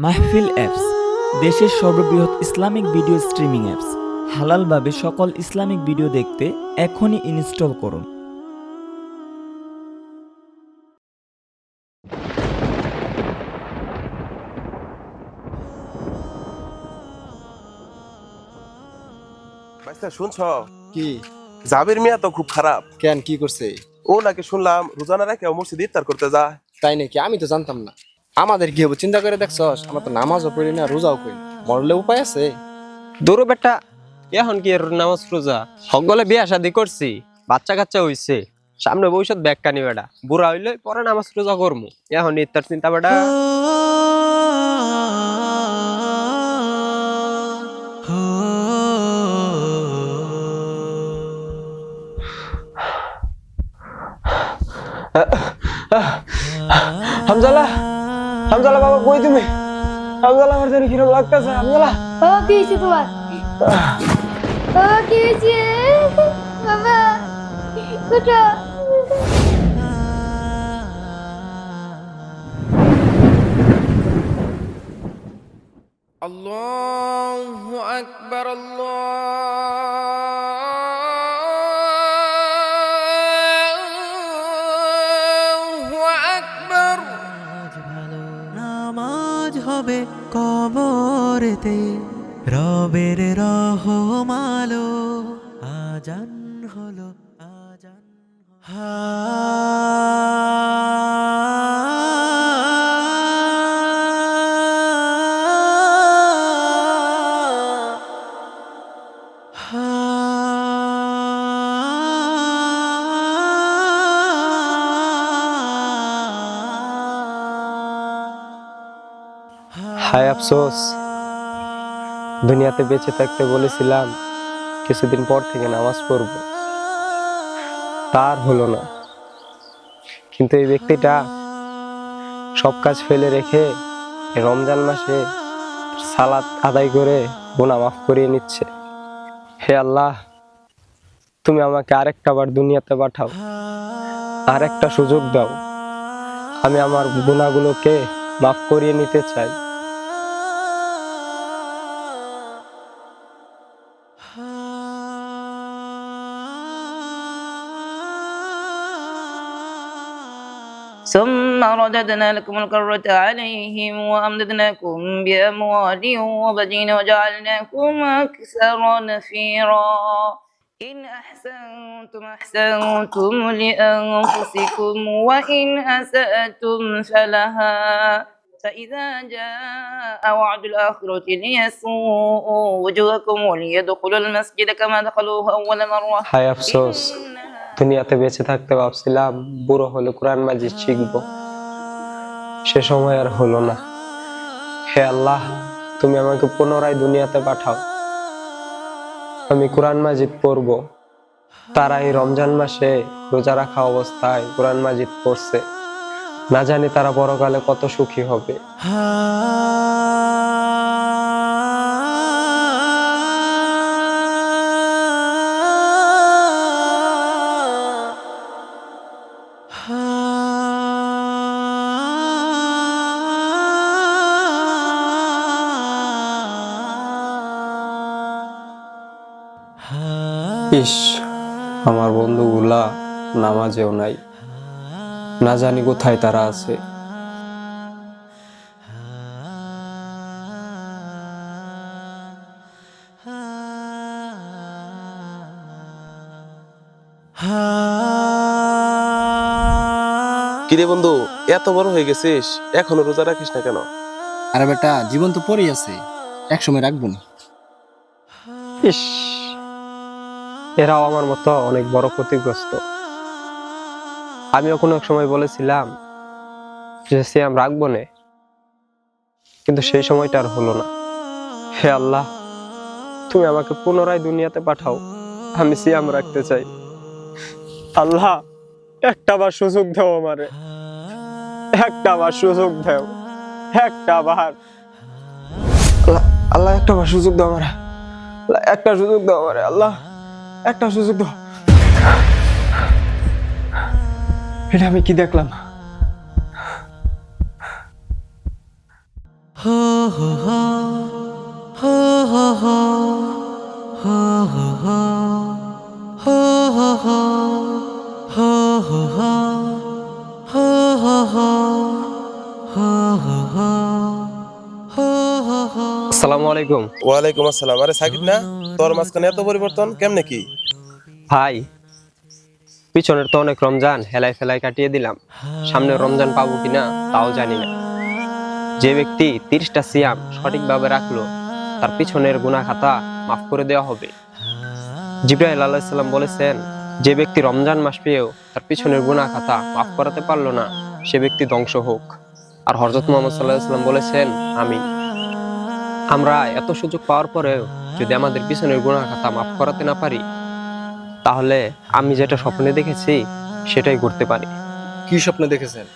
মাহফিল অ্যাপস দেশের সর্ববৃহৎ ইসলামিক ভিডিও স্ট্রিমিং অ্যাপস হালালভাবে সকল ইসলামিক ভিডিও দেখতে এখনই ইনস্টল করুন। শুনছ? কি? জাবির মিয়া তো খুব খারাপ। কেন কি করছে? ও নাকি শুনলাম রোজানা রেখে মসজিদ ইফতার করতে যায়। তাই নাকি? আমি তো জানতাম না। আমাদের কি হব? চিন্তা করে দেখছস আমরা তো নামাজও পড়ি না রোজাও করি মরলে উপায় আছে? দূরও বেটা এখন কি এর নামাজ রোজা? সকলে বিয়া শাদি করছি বাচ্চা কাচ্চা হইছে। সামনে ভবিষ্যৎ ব্যাগকানি বেটা। বুড়া হইলে পরে নামাজ রোজা করমু। এখন ইত্যার চিন্তা বেটা। হামজালা হামজালা বাবা কই তুমি হামজালা আমার জানি কিরম লাগতেছে হামজালা বাবা কি হয়েছে তোমার বাবা কি হয়েছে বাবা কোথা الله أكبر الله হবে কবরেতে রবের রহমালো আজান হলো আজান হায় আফসোস। দুনিয়াতে বেঁচে থাকতে বলেছিলাম, কিছুদিন পর থেকে নামাজ পড়ব। তার হলো না। কিন্তু এই ব্যক্তিটা সব কাজ ফেলে রেখে রমজান মাসে সালাত আদায় করে গুনাহ মাফ করিয়ে নিচ্ছে। হে আল্লাহ, তুমি আমাকে আরেকটা বার দুনিয়াতে পাঠাও। আরেকটা সুযোগ দাও। আমি আমার গুণাগুলোকে মাফ করিয়ে নিতে চাই। ثم رددنا لكم الكرة عليهم وأمددناكم بأموال وبنين وجعلناكم أكثر نفيرا. إن أحسنتم أحسنتم لأنفسكم وإن أسأتم فلها. فإذا جاء وعد الآخرة ليسوءوا وجوهكم وليدخلوا المسجد كما دخلوه أول مرة. حيا فسوس দুনিয়াতে বেঁচে থাকতে ভাবছিলাম, বুড়ো হলে কোরআন মাজিদ শিখব। সে সময় আর হলো না। হে আল্লাহ, তুমি আমাকে পুনরায় দুনিয়াতে পাঠাও। আমি কোরআন মাজিদ পড়ব। তারা এই রমজান মাসে রোজা রাখা অবস্থায় কোরআন মাজিদ পড়ছে। না জানি তারা বড়কালে কত সুখী হবে। ইস আমার বন্ধুগুলা নামাজেও নাই। না জানি কোথায় তারা আছে। কিরে বন্ধু এত বড় হয়ে গেছিস? এখনও রোজা রাখিস না কেন? আরে বেটা জীবন তো পড়েই আছে। এক সময় রাখব না। ইস এরাও আমার মতো অনেক বড় ক্ষতিগ্রস্ত। আমিও কোনো এক সময় বলেছিলাম যে সিয়াম রাখব না। কিন্তু সেই সময়টা আর হলো না। হে আল্লাহ, তুমি আমাকে পুনরায় দুনিয়াতে পাঠাও, আমি সিয়াম রাখতে চাই। আল্লাহ, একটা বার সুযোগ দাও আমারে। একটা বার সুযোগ দাও। একটা বার। আল্লাহ একটা বার সুযোগ দাও আমার। একটা সুযোগ দাও আমারে, আল্লাহ। একটা সুযোগ দাও এটা আমি কি দেখলাম? হো হো হো। আসসালামু আলাইকুম। ওয়ালাইকুম আসসালাম। আরে সাকিব না তোর মাঝখানে এত পরিবর্তন কেমনে কি? ভাই পিছনের তো অনেক রমজান কাটিয়ে দিলাম। সামনে রমজান পাবো কিনা তাও জানি না। যে ব্যক্তি তিরিশটা সিয়াম সঠিকভাবে রাখল তার পিছনের গুণা খাতা মাফ করে দেওয়া হবে। জিব্রাহিল আলাইসাল্লাম বলেছেন যে ব্যক্তি রমজান মাস পেয়েও তার পিছনের গুণা খাতা মাফ করাতে পারল না সে ব্যক্তি ধ্বংস হোক। আর হরজত মোহাম্মদ সাল্লাহ বলেছেন আমি আমরা এত সুযোগ পাওয়ার পরেও যদি আমাদের পিছনের গুণার খাতা মাফ করাতে না পারি, তাহলে আমি যেটা স্বপ্নে দেখেছি, সেটাই করতে পারি। কি স্বপ্ন দেখেছেন?